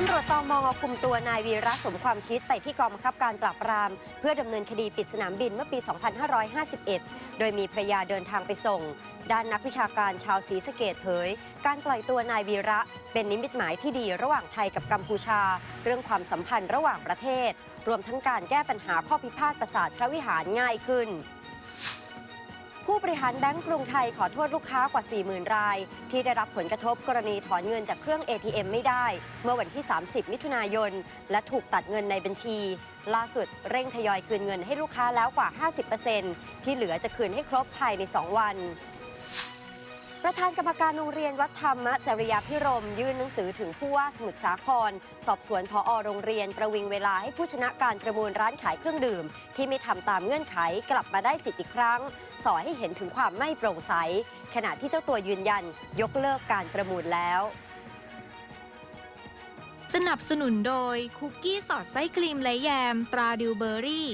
ตำรวจตอมอคุมตัวนายวีระสมความคิดไปที่กองบังคับการปราบปราม เพื่อดำเนินคดีปิดสนามบินเมื่อปี 2551 โดยมีภรรยาเดินทางไปส่ง ด้านนักวิชาการชาวศรีสะเกดเผย การปล่อยตัวนายวีระเป็นนิมิตหมายที่ดีระหว่างไทยกับกัมพูชา เรื่องความสัมพันธ์ระหว่างประเทศ รวมทั้งการแก้ปัญหาข้อพิพาทประสาทพระวิหารง่ายขึ้น ผู้บริหารแบงก์กรุงไทยขอโทษลูกค้ากว่า 40,000 ราย ที่ได้รับผลกระทบกรณีถอนเงินจากเครื่อง ATM ไม่ได้ เมื่อวันที่ 30 มิถุนายน และถูกตัดเงินในบัญชี ล่าสุดเร่งทยอยคืนเงินให้ลูกค้าแล้วกว่า 50%ที่เหลือจะคืนให้ครบภายใน 2 วัน ประธานกรรมการโรงเรียนวัดธรรมจริยาพิรม ยื่นหนังสือถึงผู้ว่าสมุทรสาคร สอบสวนพอโรงเรียนประวิงเวลาให้ผู้ชนะการประมูลร้านขายเครื่องดื่ม ที่ไม่ทำตามเงื่อนไขกลับมาได้สิทธิ์อีกครั้งสอให้เห็นถึงความไม่โปร่งใส ขณะที่เจ้าตัวยืนยัน ยกเลิกการประมูลแล้ว สนับสนุนโดยคุกกี้สอดไส้ครีมและแยม ตราดิวเบอรี่